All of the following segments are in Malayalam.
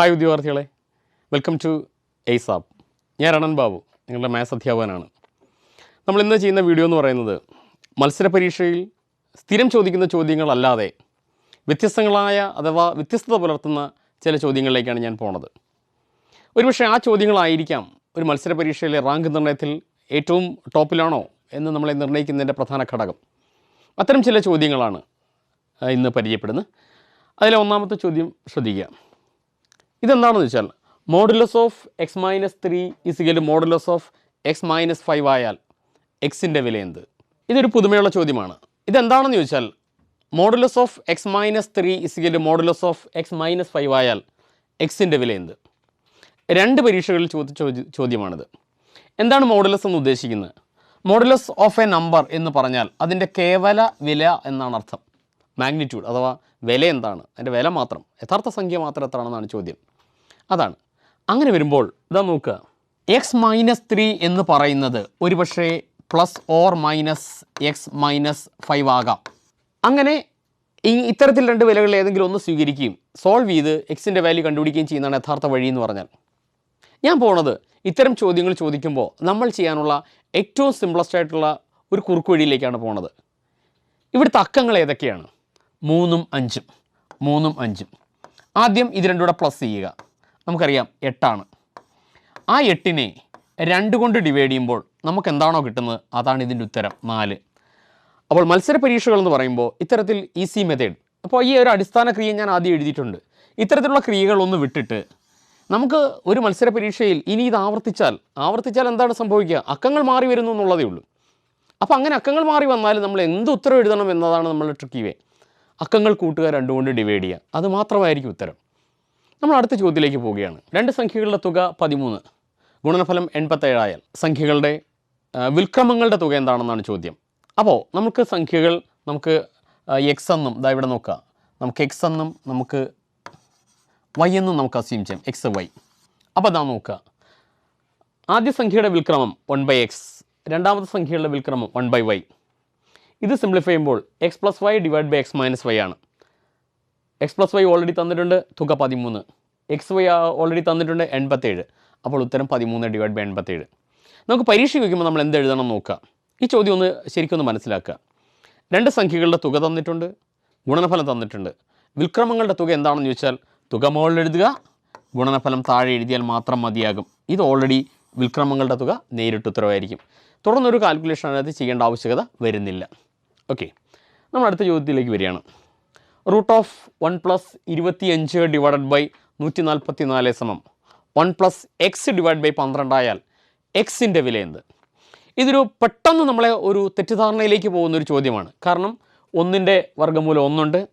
ഹായ് ഉദ്യോഗാർത്ഥികളെ വെൽക്കം ടു എയ്സാബ് ഞാൻ രണൻ ബാബു. നിങ്ങളുടെ മാത്സ് അധ്യാപകനാണ്. നമ്മൾ ഇന്ന് ചെയ്യുന്ന വീഡിയോ എന്ന് പറയുന്നത് മത്സര പരീക്ഷയിൽ സ്ഥിരം ചോദിക്കുന്ന ചോദ്യങ്ങളല്ലാതെ വ്യത്യസ്തങ്ങളായ അഥവാ വ്യത്യസ്തത പുലർത്തുന്ന ചില ചോദ്യങ്ങളിലേക്കാണ് ഞാൻ പോണത്. ഒരുപക്ഷെ ആ ചോദ്യങ്ങളായിരിക്കാം ഒരു മത്സര പരീക്ഷയിലെ റാങ്ക് നിർണയത്തിൽ ഏറ്റവും ടോപ്പിലാണോ എന്ന് നമ്മളെ നിർണയിക്കുന്നതിന്റെ പ്രധാന ഘടകം. അത്തരം ചില ചോദ്യങ്ങളാണ് ഇന്ന് പരിചയപ്പെടുന്നത്. അതിലെ ഒന്നാമത്തെ ചോദ്യം ശ്രദ്ധിക്കുക. ഇതെന്താണെന്ന് വെച്ചാൽ modulus of x minus three is equal modulus of x minus five ആയാൽ എക്സിന്റെ വില എന്ത്? ഇതൊരു പുതുമയുള്ള ചോദ്യമാണ്. ഇതെന്താണെന്ന് ചോദിച്ചാൽ modulus of x minus three is equal modulus of x minus five ആയാൽ എക്സിന്റെ വില എന്ത്? രണ്ട് പരീക്ഷകളിൽ ചോദിച്ച ചോദ്യമാണിത്. എന്താണ് മോഡുലസ് എന്ന് ഉദ്ദേശിക്കുന്നത്? മോഡുലസ് ഓഫ് എ നമ്പർ എന്ന് പറഞ്ഞാൽ അതിന്റെ കേവല വില എന്നാണ് അർത്ഥം. മാഗ്നിറ്റ്യൂഡ് അഥവാ വില എന്താണ്? അതിന്റെ വില മാത്രം. യഥാർത്ഥ സംഖ്യ മാത്രം എത്രയാണെന്നാണ് ചോദ്യം. അതാണ്. അങ്ങനെ വരുമ്പോൾ ഇതാ നോക്കുക. എക്സ് മൈനസ് ത്രീ എന്ന് പറയുന്നത് ഒരുപക്ഷേ plus or minus x minus five ആകാം. അങ്ങനെ ഈ ഇത്തരത്തിൽ രണ്ട് വിലകളിൽ ഏതെങ്കിലും ഒന്ന് സ്വീകരിക്കുകയും സോൾവ് ചെയ്ത് എക്സിന്റെ വാല്യൂ കണ്ടുപിടിക്കുകയും ചെയ്യുന്നതാണ് യഥാർത്ഥ വഴി എന്ന് പറഞ്ഞാൽ. ഞാൻ പോണത് ഇത്തരം ചോദ്യങ്ങൾ ചോദിക്കുമ്പോൾ നമ്മൾ ചെയ്യാനുള്ള ഏറ്റവും സിംപ്ലസ്റ്റ് ആയിട്ടുള്ള ഒരു കുറുക്ക് വഴിയിലേക്കാണ് പോണത്. ഇവിടുത്തെ അക്കങ്ങൾ ഏതൊക്കെയാണ്? മൂന്നും അഞ്ചും. മൂന്നും അഞ്ചും. ആദ്യം ഇത് രണ്ടും കൂടെ പ്ലസ് ചെയ്യുക. നമുക്കറിയാം എട്ടാണ്. ആ എട്ടിനെ രണ്ട് കൊണ്ട് ഡിവൈഡ് ചെയ്യുമ്പോൾ നമുക്ക് എന്താണോ കിട്ടുന്നത്? അതാണ് ഇതിന്റെ ഉത്തരം. നാല്. അപ്പോൾ മത്സര പരീക്ഷകൾ എന്ന് പറയുമ്പോൾ ഇത്തരത്തിൽ ഈസി മെത്തേഡ് അപ്പോൾ ഈ ഒരു അടിസ്ഥാന ക്രിയ ഞാൻ ആദ്യം എഴുതിയിട്ടുണ്ട്. ഇത്തരത്തിലുള്ള ക്രിയകളൊന്ന് വിട്ടിട്ട് നമുക്ക് ഒരു മത്സര പരീക്ഷയിൽ ഇനി ഇത് ആവർത്തിച്ചാൽ ആവർത്തിച്ചാൽ എന്താണ് സംഭവിക്കുക? അക്കങ്ങൾ മാറി വരുന്നു എന്നുള്ളതേ ഉള്ളൂ. അപ്പോൾ അങ്ങനെ അക്കങ്ങൾ മാറി വന്നാൽ നമ്മൾ എന്ത് ഉത്തരം എഴുതണം എന്നതാണ് നമ്മളുടെ ട്രിക്കി വേ അക്കങ്ങൾ കൂട്ടുക രണ്ടുകൊണ്ട് ഡിവൈഡ് ചെയ്യുക. അത് മാത്രമായിരിക്കും ഉത്തരം. നമ്മൾ അടുത്ത ചോദ്യത്തിലേക്ക് പോവുകയാണ്. രണ്ട് സംഖ്യകളുടെ തുക പതിമൂന്ന്. ഗുണനഫലം എൺപത്തേഴായാൽ സംഖ്യകളുടെ വിൽക്രമങ്ങളുടെ തുക എന്താണെന്നാണ് ചോദ്യം. അപ്പോൾ നമുക്ക് സംഖ്യകൾ നമുക്ക് എക്സ് എന്നും ഇതാ ഇവിടെ നോക്കുക നമുക്ക് എക്സ് എന്നും നമുക്ക് വൈ എന്നും നമുക്ക് അസ്യൂം ചെയ്യാം. എക്സ് വൈ അപ്പോൾ അതാ നോക്കുക ആദ്യ സംഖ്യയുടെ വിൽക്രമം വൺ ബൈ എക്സ് രണ്ടാമത്തെ സംഖ്യയുടെ വിൽക്രമം വൺ ബൈ വൈ ഇത് സിംപ്ലിഫൈ ചെയ്യുമ്പോൾ x plus y divide by x minus y ആണ്. എക്സ് പ്ലസ് വൈ ഓൾറെഡി തന്നിട്ടുണ്ട് തുക പതിമൂന്ന്. എക്സ് വൈ ഓൾറെഡി തന്നിട്ടുണ്ട് എൺപത്തേഴ്. അപ്പോൾ ഉത്തരം പതിമൂന്ന് ഡിവൈഡ് ബൈ എൺപത്തേഴ്. നമുക്ക് പരീക്ഷ വയ്ക്കുമ്പോൾ നമ്മൾ എന്ത് എഴുതണം നോക്കുക. ഈ ചോദ്യം ഒന്ന് ശരിക്കൊന്ന് മനസ്സിലാക്കുക. രണ്ട് സംഖ്യകളുടെ തുക തന്നിട്ടുണ്ട് ഗുണനഫലം തന്നിട്ടുണ്ട്. വിൽക്രമങ്ങളുടെ തുക എന്താണെന്ന് ചോദിച്ചാൽ തുക മുകളിൽ എഴുതുക ഗുണനഫലം താഴെ എഴുതിയാൽ മാത്രം മതിയാകും. ഇത് ഓൾറെഡി വിൽക്രമങ്ങളുടെ തുക നേരിട്ട് ഉത്തരവായിരിക്കും. തുടർന്നൊരു കാൽക്കുലേഷൻ അതിനകത്ത് ചെയ്യേണ്ട ആവശ്യകത വരുന്നില്ല. ഓക്കെ നമ്മൾ അടുത്ത ചോദ്യത്തിലേക്ക് വരികയാണ്. റൂട്ട് ഓഫ് വൺ പ്ലസ് ഇരുപത്തിയഞ്ച് ഡിവൈഡഡ് ബൈ നൂറ്റി നാൽപ്പത്തി നാല് സമം. One plus x divide by പന്ത്രണ്ടായാൽ എക്സിന്റെ വില എന്ത്? ഇതൊരു പെട്ടെന്ന് നമ്മളെ ഒരു തെറ്റിദ്ധാരണയിലേക്ക് പോകുന്ന ഒരു ചോദ്യമാണ്. കാരണം ഒന്നിന്റെ വർഗമൂലം ഒന്നുണ്ട്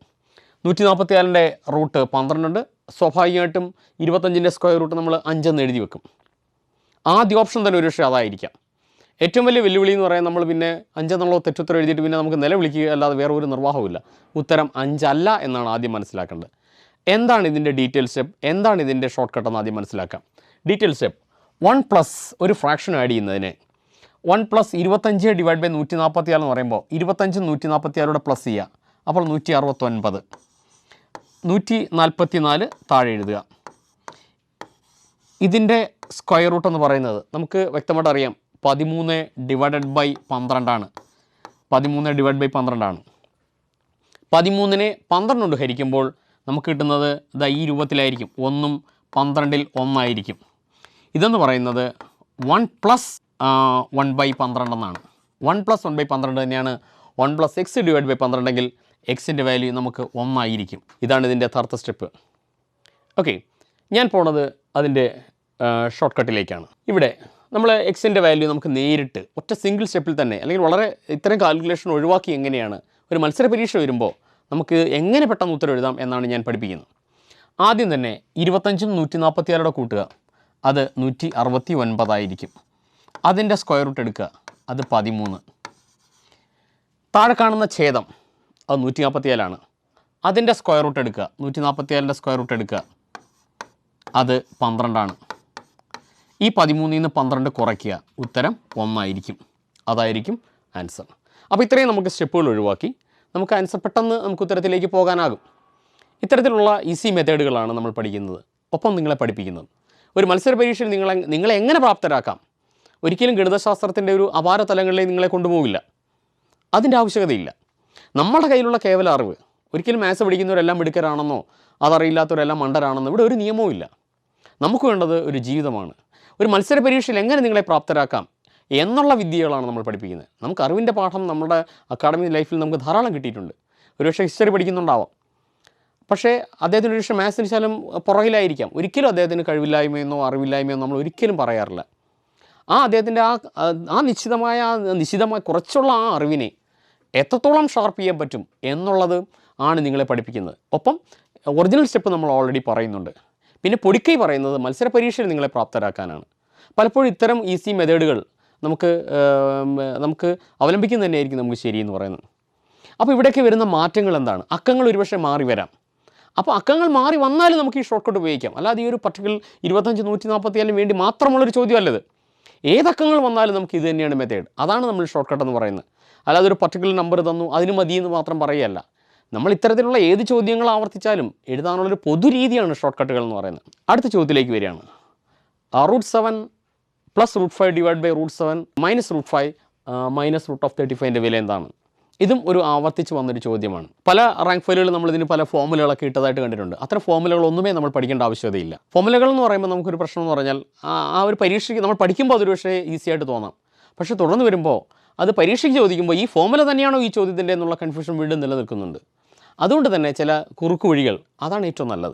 നൂറ്റി നാൽപ്പത്തിനാലിന്റെ റൂട്ട് പന്ത്രണ്ടുണ്ട്. സ്വാഭാവികമായിട്ടും ഇരുപത്തഞ്ചിന്റെ സ്ക്വയർ റൂട്ട് നമ്മൾ അഞ്ചെന്ന് എഴുതി വെക്കും. ആദ്യ ഓപ്ഷൻ തന്നെ ഒരു പക്ഷേ അതായിരിക്കാം. ഏറ്റവും വലിയ വെല്ലുവിളി എന്ന് പറയാൻ നമ്മൾ പിന്നെ അഞ്ചെന്നുള്ള തെറ്റുത്തരം എഴുതിയിട്ട് പിന്നെ നമുക്ക് നിലവിളിക്കുക അല്ലാതെ വേറെ ഒരു നിർവാഹവുമില്ല. ഉത്തരം അഞ്ചല്ല എന്നാണ് ആദ്യം മനസ്സിലാക്കേണ്ടത്. എന്താണ് ഇതിന്റെ ഡീറ്റെയിൽ സ്റ്റെപ്പ് എന്താണ് ഇതിന്റെ ഷോർട്ട് കട്ട് എന്ന് ആദ്യം മനസ്സിലാക്കാം. ഡീറ്റെയിൽ സ്റ്റെപ്പ് വൺ പ്ലസ് ഒരു ഫ്രാക്ഷൻ ആഡ് ചെയ്യുന്നതിന്. വൺ പ്ലസ് ഇരുപത്തഞ്ച് ഡിവൈഡ് ബൈ നൂറ്റി നാൽപ്പത്തി എന്ന് പറയുമ്പോൾ ഇരുപത്തഞ്ച് നൂറ്റി നാൽപ്പത്തി പ്ലസ് ചെയ്യുക. അപ്പോൾ നൂറ്റി അറുപത്തൊൻപത് നൂറ്റി നാൽപ്പത്തി നാല് താഴെ എഴുതുക. ഇതിന്റെ സ്ക്വയർ റൂട്ട് എന്ന് പറയുന്നത് നമുക്ക് വ്യക്തമായിട്ട് അറിയാം. പതിമൂന്ന് ഡിവൈഡഡ് ബൈ പന്ത്രണ്ടാണ്. പതിമൂന്ന് ഡിവൈഡ് ബൈ പന്ത്രണ്ടാണ്. പതിമൂന്നിനെ പന്ത്രണ്ട് കൊണ്ട് ഹരിക്കുമ്പോൾ നമുക്ക് കിട്ടുന്നത് ഇതാ ഈ രൂപത്തിലായിരിക്കും. ഒന്നും പന്ത്രണ്ടിൽ ഒന്നായിരിക്കും. ഇതെന്ന് പറയുന്നത് വൺ പ്ലസ് വൺ ബൈ പന്ത്രണ്ട് എന്നാണ് വൺ പ്ലസ് വൺ ബൈ പന്ത്രണ്ട് തന്നെയാണ്. One plus x divide by പന്ത്രണ്ടെങ്കിൽ എക്സിന്റെ വാല്യൂ നമുക്ക് ഒന്നായിരിക്കും. ഇതാണ് ഇതിന്റെ യഥാർത്ഥ സ്റ്റെപ്പ് ഓക്കെ ഞാൻ പോണത് അതിന്റെ ഷോർട്ട് കട്ടിലേക്കാണ് ഇവിടെ നമ്മൾ എക്സിന്റെ വാല്യൂ നമുക്ക് നേരിട്ട് ഒറ്റ സിംഗിൾ സ്റ്റെപ്പിൽ തന്നെ അല്ലെങ്കിൽ വളരെ ഇത്തരം കാൽക്കുലേഷൻ ഒഴിവാക്കി എങ്ങനെയാണ് ഒരു മത്സര പരീക്ഷ വരുമ്പോൾ നമുക്ക് എങ്ങനെ പെട്ടെന്ന് ഉത്തരം എഴുതാം എന്നാണ് ഞാൻ പഠിപ്പിക്കുന്നത്. ആദ്യം തന്നെ ഇരുപത്തഞ്ചും നൂറ്റി നാൽപ്പത്തിയാറുടെ കൂട്ടുക. അത് നൂറ്റി അറുപത്തി ഒൻപതായിരിക്കും അതിന്റെ സ്ക്വയർ റൂട്ട് എടുക്കുക. അത് പതിമൂന്ന്. താഴെ കാണുന്ന ഛേദം അത് നൂറ്റി നാൽപ്പത്തിയേഴാണ് അതിന്റെ സ്ക്വയർ റൂട്ട് എടുക്കുക. നൂറ്റി നാൽപ്പത്തിയേഴിന്റെ സ്ക്വയർ റൂട്ട് എടുക്കുക. അത് പന്ത്രണ്ടാണ്. ഈ പതിമൂന്നിൽ നിന്ന് പന്ത്രണ്ട് കുറയ്ക്കുക. ഉത്തരം ഒന്നായിരിക്കും. അതായിരിക്കും ആൻസർ അപ്പോൾ ഇത്രയും നമുക്ക് സ്റ്റെപ്പുകൾ ഒഴിവാക്കി. നമുക്ക് ആൻസർ പെട്ടെന്ന് നമുക്ക് ഉത്തരത്തിലേക്ക് പോകാനാകും. ഇത്തരത്തിലുള്ള ഈസി മെത്തേഡുകളാണ് നമ്മൾ പഠിക്കുന്നത്. ഒപ്പം നിങ്ങളെ പഠിപ്പിക്കുന്നത്. ഒരു മത്സര പരീക്ഷയിൽ നിങ്ങളെ നിങ്ങളെ എങ്ങനെ പ്രാപ്തരാക്കാം? ഒരിക്കലും ഗണിതശാസ്ത്രത്തിന്റെ ഒരു അപാര തലങ്ങളിലേക്ക് നിങ്ങളെ കൊണ്ടുപോകില്ല. അതിന്റെ ആവശ്യകതയില്ല. നമ്മുടെ കയ്യിലുള്ള കേവല അറിവ്. ഒരിക്കലും മാത്സ് പഠിക്കുന്നവരെല്ലാം മിടുക്കരാണെന്നോ അതറിയില്ലാത്തവരെല്ലാം മണ്ടരാണെന്നോ ഇവിടെ ഒരു നിയമവും ഇല്ല നമുക്ക് വേണ്ടത് ഒരു ജീവിതമാണ്. ഒരു മത്സര പരീക്ഷയിൽ എങ്ങനെ നിങ്ങളെ പ്രാപ്തരാക്കാം എന്നുള്ള വിദ്യകളാണ് നമ്മൾ പഠിപ്പിക്കുന്നത്. നമുക്ക് അറിവിന്റെ പാഠം നമ്മുടെ അക്കാഡമിക് ലൈഫിൽ നമുക്ക് ധാരാളം കിട്ടിയിട്ടുണ്ട്. ഒരുപക്ഷെ ഹിസ്റ്ററി പഠിക്കുന്നുണ്ടാവാം. പക്ഷേ അദ്ദേഹത്തിന് ഒരുപക്ഷെ മാത്സിന് ശാലം പുറകിലായിരിക്കാം. ഒരിക്കലും അദ്ദേഹത്തിന് കഴിവില്ലായ്മയെന്നോ അറിവില്ലായ്മയെന്നോ നമ്മൾ ഒരിക്കലും പറയാറില്ല. ആ അദ്ദേഹത്തിന്റെ ആ ആ നിശ്ചിതമായ നിശ്ചിതമായ കുറച്ചുള്ള ആ അറിവിനെ എത്രത്തോളം ഷാർപ്പ് ചെയ്യാൻ പറ്റും എന്നുള്ളത് ആണ് നിങ്ങളെ പഠിപ്പിക്കുന്നത്. ഒപ്പം ഒറിജിനൽ സ്റ്റെപ്പ് നമ്മൾ ഓൾറെഡി പറയുന്നുണ്ട്. പിന്നെ പൊടിക്കൈ പറയുന്നത് മത്സര പരീക്ഷയിൽ നിങ്ങളെ പ്രാപ്തരാക്കാനാണ്. പലപ്പോഴും ഇത്തരം ഈസി മെത്തേഡുകൾ നമുക്ക് നമുക്ക് അവലംബിക്കുന്നത് തന്നെയായിരിക്കും നമുക്ക് ശരിയെന്ന് പറയുന്നത്. അപ്പോൾ ഇവിടേക്ക് വരുന്ന മാറ്റങ്ങൾ എന്താണ്? അക്കങ്ങൾ ഒരുപക്ഷെ മാറി വരാം. അപ്പോൾ അക്കങ്ങൾ മാറി വന്നാലും നമുക്ക് ഈ ഷോർട്ട് കട്ട് ഉപയോഗിക്കാം. അല്ലാതെ ഈ ഒരു പർട്ടിക്കുലർ ഇരുപത്തഞ്ച് നൂറ്റി നാൽപ്പത്തിയാലും വേണ്ടി മാത്രമുള്ളൊരു ചോദ്യമല്ലത്. ഏതക്കങ്ങൾ വന്നാലും നമുക്ക് ഇത് തന്നെയാണ് മെത്തേഡ് അതാണ് നമ്മൾ ഷോർട്ട് കട്ട് എന്ന് പറയുന്നത്. അല്ലാതെ ഒരു പർട്ടിക്കുലർ നമ്പർ തന്നു അതിന് മതി എന്ന് മാത്രം പറയുകയല്ല. നമ്മൾ ഇത്തരത്തിലുള്ള ഏത് ചോദ്യങ്ങൾ ആവർത്തിച്ചാലും എഴുതാനുള്ളൊരു പൊതുരീതിയാണ് ഷോർട്ട് കട്ടുകൾ എന്ന് പറയുന്നത്. അടുത്ത ചോദ്യത്തിലേക്ക് വരികയാണ്. Root seven plus root five divide by root seven minus root five minus root of thirty ഫൈവിന്റെ വില എന്താണ്? ഇതും ഒരു ആവർത്തിച്ച് വന്നൊരു ചോദ്യമാണ്. പല റാങ്ക് ഫയലുകൾ നമ്മൾ ഇതിന് പല ഫോമുലകളൊക്കെ ഇട്ടതായിട്ട് കണ്ടിട്ടുണ്ട്. അത്ര ഫോമുലകൾ ഒന്നുമേ നമ്മൾ പഠിക്കേണ്ട ആവശ്യമില്ല ഫോമുലകൾ എന്ന് പറയുമ്പോൾ നമുക്കൊരു പ്രശ്നം എന്ന് പറഞ്ഞാൽ ആ ആ ഒരു പരീക്ഷയ്ക്ക് നമ്മൾ പഠിക്കുമ്പോൾ അതൊരു പക്ഷേ ഈസി ആയിട്ട് തോന്നാം. പക്ഷേ തുടർന്ന് വരുമ്പോൾ അത് പരീക്ഷയ്ക്ക് ചോദിക്കുമ്പോൾ ഈ ഫോമുല തന്നെയാണോ ഈ ചോദ്യത്തിന്റെ എന്നുള്ള കൺഫ്യൂഷൻ വീണ്ടും നിലനിൽക്കുന്നുണ്ട്. അതുകൊണ്ട് തന്നെ ചില കുറുക്ക് വഴികൾ അതാണ് ഏറ്റവും നല്ലത്.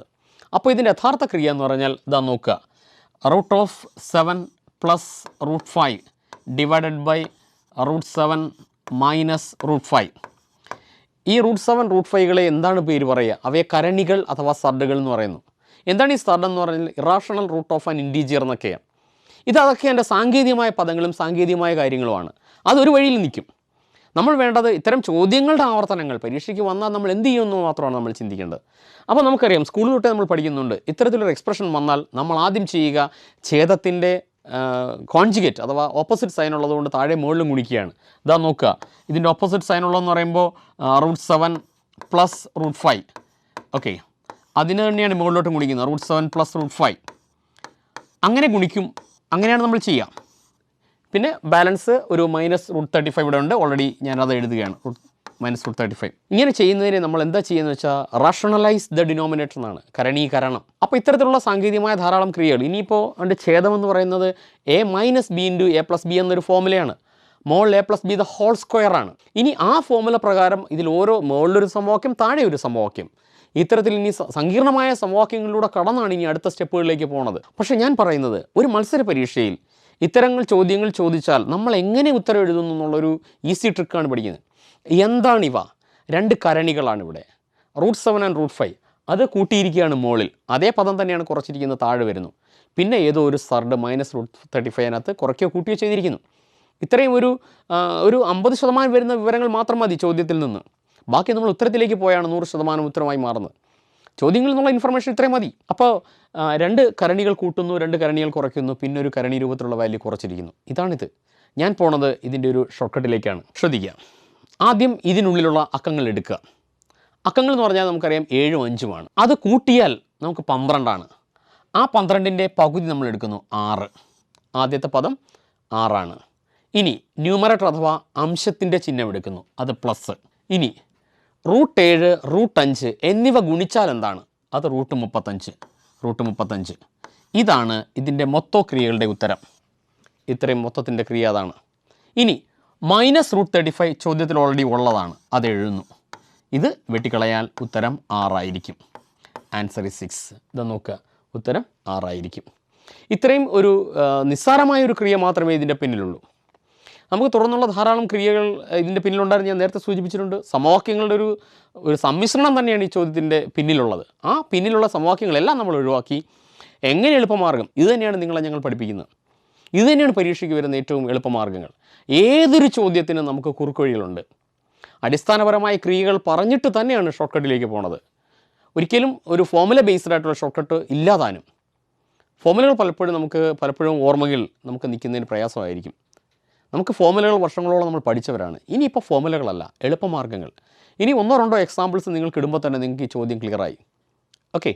അപ്പോൾ ഇതിന്റെ യഥാർത്ഥ ക്രിയ എന്ന് പറഞ്ഞാൽ ഇതാ നോക്കുക. Root of seven plus root five divided by root seven minus root five. ഈ റൂട്ട് സെവൻ റൂട്ട് ഫൈവുകളെ എന്താണ് പേര് പറയുക? അവയെ കരണികൾ അഥവാ സർഡുകൾ എന്ന് പറയുന്നു. എന്താണ് ഈ സർഡ് എന്ന് പറഞ്ഞാൽ irrational root of an integer എന്നൊക്കെയാണ്. ഇത് അതൊക്കെ എന്റെ സാങ്കേതികമായ പദങ്ങളും സാങ്കേതികമായ കാര്യങ്ങളുമാണ്. അതൊരു വഴിയിൽ നിൽക്കും. നമ്മൾ വേണ്ടത് ഇത്തരം ചോദ്യങ്ങളുടെ ആവർത്തനങ്ങൾ പരീക്ഷയ്ക്ക് വന്നാൽ നമ്മൾ എന്ത് ചെയ്യുമെന്ന് മാത്രമാണ് നമ്മൾ ചിന്തിക്കേണ്ടത്. അപ്പോൾ നമുക്കറിയാം സ്കൂളിൽ തൊട്ടേ നമ്മൾ പഠിക്കുന്നുണ്ട്. ഇത്തരത്തിലൊരു എക്സ്പ്രഷൻ വന്നാൽ നമ്മൾ ആദ്യം ചെയ്യുക ഛേദത്തിന്റെ കോൺജുഗേറ്റ് അഥവാ ഓപ്പോസിറ്റ് സൈൻ ഉള്ളതുകൊണ്ട് താഴെ മുകളിലും ഗുണിക്കുകയാണ്. ഇതാ നോക്കുക. ഇതിന്റെ ഓപ്പോസിറ്റ് സൈൻ ഉള്ളതെന്ന് പറയുമ്പോൾ root seven plus root five okay അതിന് തന്നെയാണ് മുകളിലോട്ട് ഗുണിക്കുന്നത്. Root seven plus root five അങ്ങനെ ഗുണിക്കും. അങ്ങനെയാണ് നമ്മൾ ചെയ്യുക. പിന്നെ ബാലൻസ് ഒരു മൈനസ് റൂട്ട് തേർട്ടി ഫൈവ് ഇവിടെ ഉണ്ട്. ഓൾറെഡി ഞാനത് എഴുതുകയാണ്. Minus root thirty five. ഇങ്ങനെ ചെയ്യുന്നതിന് നമ്മൾ എന്താ ചെയ്യുന്നത് വെച്ചാൽ റാഷണലൈസ് ദ ഡിനോമിനേറ്റർ എന്നാണ്. കരണീകരണം. അപ്പോൾ ഇത്തരത്തിലുള്ള സാങ്കേതികമായ ധാരാളം ക്രിയകൾ. ഇനിയിപ്പോൾ അതിന്റെ ഛേദം എന്ന് പറയുന്നത് a minus b into a plus b എന്നൊരു ഫോമുലയാണ് മോൾ a plus b the whole square ആണ്. ഇനി ആ ഫോമുല പ്രകാരം ഇതിൽ ഓരോ മുകളിലൊരു സമവാക്യം താഴെ ഒരു സമവാക്യം. ഇത്തരത്തിൽ ഇനി സങ്കീർണമായ സമവാക്യങ്ങളിലൂടെ കടന്നാണ് ഇനി അടുത്ത സ്റ്റെപ്പുകളിലേക്ക് പോകുന്നത് പക്ഷേ ഞാൻ പറയുന്നത് ഒരു മത്സര പരീക്ഷയിൽ ഇത്തരങ്ങൾ ചോദ്യങ്ങൾ ചോദിച്ചാൽ നമ്മൾ എങ്ങനെ ഉത്തരം എഴുതുന്നു എന്നുള്ളൊരു ഈസി ട്രിക്കാണ് പഠിക്കുന്നത്. എന്താണിവ? രണ്ട് കരണികളാണ് ഇവിടെ root seven and root five അത് കൂട്ടിയിരിക്കുകയാണ് മുകളിൽ അതേ പദം തന്നെയാണ് കുറച്ചിരിക്കുന്നത് താഴെ വരുന്നു. പിന്നെ ഏതോ ഒരു സർഡ് മൈനസ് റൂട്ട് തേർട്ടി ഫൈവിനകത്ത് കുറയ്ക്കുകയോ കൂട്ടുകയോ ചെയ്തിരിക്കുന്നു. ഇത്രയും ഒരു ഒരു അമ്പത് ശതമാനം വരുന്ന വിവരങ്ങൾ മാത്രം മതി ചോദ്യത്തിൽ നിന്ന്. ബാക്കി നമ്മൾ ഉത്തരത്തിലേക്ക് പോയാണ് നൂറ് ശതമാനം ഉത്തരമായി മാറുന്നത്. ചോദ്യങ്ങളിൽ നിന്നുള്ള ഇൻഫർമേഷൻ ഇത്രയും മതി. അപ്പോൾ രണ്ട് കരണികൾ കൂട്ടുന്നു രണ്ട് കരണികൾ കുറയ്ക്കുന്നു പിന്നെ ഒരു കരണി രൂപത്തിലുള്ള വാല്യൂ കുറച്ചിരിക്കുന്നു. ഇതാണിത്. ഞാൻ പോണത് ഇതിന്റെ ഒരു ഷോർട്ട്കട്ടിലേക്കാണ് ശ്രദ്ധിക്കുക ആദ്യം ഇതിനുള്ളിലുള്ള അക്കങ്ങൾ എടുക്കുക. അക്കങ്ങൾ എന്ന് പറഞ്ഞാൽ നമുക്കറിയാം ഏഴും അഞ്ചുമാണ് അത് കൂട്ടിയാൽ നമുക്ക് പന്ത്രണ്ടാണ്. ആ പന്ത്രണ്ടിന്റെ പകുതി നമ്മൾ എടുക്കുന്നു ആറ്. ആദ്യത്തെ പദം ആറാണ്. ഇനി ന്യൂമറേറ്റർ അഥവാ അംശത്തിന്റെ ചിഹ്നം എടുക്കുന്നു. അത് പ്ലസ് ഇനി റൂട്ട് ഏഴ് റൂട്ട് അഞ്ച് എന്നിവ ഗുണിച്ചാൽ എന്താണ്? അത് റൂട്ട് മുപ്പത്തഞ്ച് റൂട്ട് മുപ്പത്തഞ്ച്. ഇതാണ് ഇതിന്റെ മൊത്തോ ക്രിയകളുടെ ഉത്തരം. ഇത്രയും മൊത്തത്തിന്റെ ക്രിയ അതാണ്. ഇനി മൈനസ് റൂട്ട് തേർട്ടി ഫൈവ് ചോദ്യത്തിൽ ഓൾറെഡി ഉള്ളതാണ്. അത് എഴുതുന്നു. ഇത് വെട്ടിക്കളയാൽ ഉത്തരം ആറായിരിക്കും. ആൻസർ ഇസ് സിക്സ് ഇത് നോക്കുക ഉത്തരം ആറായിരിക്കും. ഇത്രയും ഒരു നിസ്സാരമായ ഒരു ക്രിയ മാത്രമേ ഇതിന്റെ പിന്നിലുള്ളൂ. നമുക്ക് തുടർന്നുള്ള ധാരാളം ക്രിയകൾ ഇതിന്റെ പിന്നിലുണ്ടായിരുന്നു. ഞാൻ നേരത്തെ സൂചിപ്പിച്ചിട്ടുണ്ട്. സമവാക്യങ്ങളുടെ ഒരു ഒരു സമ്മിശ്രണം തന്നെയാണ് ഈ ചോദ്യത്തിന്റെ പിന്നിലുള്ളത്. ആ പിന്നിലുള്ള സമവാക്യങ്ങളെല്ലാം നമ്മൾ ഒഴിവാക്കി. എങ്ങനെ എളുപ്പമാർഗം? ഇത് തന്നെയാണ് നിങ്ങളെ ഞങ്ങൾ പഠിപ്പിക്കുന്നത്. ഇത് തന്നെയാണ് പരീക്ഷയ്ക്ക് വരുന്ന ഏറ്റവും എളുപ്പമാർഗങ്ങൾ ഏതൊരു ചോദ്യത്തിനും നമുക്ക് കുറുക്കുവഴികളുണ്ട്. അടിസ്ഥാനപരമായ ക്രിയകൾ പറഞ്ഞിട്ട് തന്നെയാണ് ഷോർട്ട് കട്ടിലേക്ക് പോണത്. ഒരിക്കലും ഒരു ഫോമുല ബേസ്ഡ് ആയിട്ടുള്ള ഷോർട്ട് കട്ട് ഇല്ലാതാനും ഫോമുലകൾ പലപ്പോഴും നമുക്ക് പലപ്പോഴും ഓർമ്മകൾ നമുക്ക് നിൽക്കുന്നതിന് പ്രയാസമായിരിക്കും. നമുക്ക് ഫോമുലകൾ വർഷങ്ങളോളം നമ്മൾ പഠിച്ചവരാണ്. ഇനിയിപ്പോൾ ഫോമുലകളല്ല എളുപ്പമാർഗങ്ങൾ ഇനി ഒന്നോ രണ്ടോ എക്സാമ്പിൾസ് നിങ്ങൾക്ക് ഇടുമ്പോൾ തന്നെ നിങ്ങൾക്ക് ഈ ചോദ്യം ക്ലിയറായി ഓക്കെ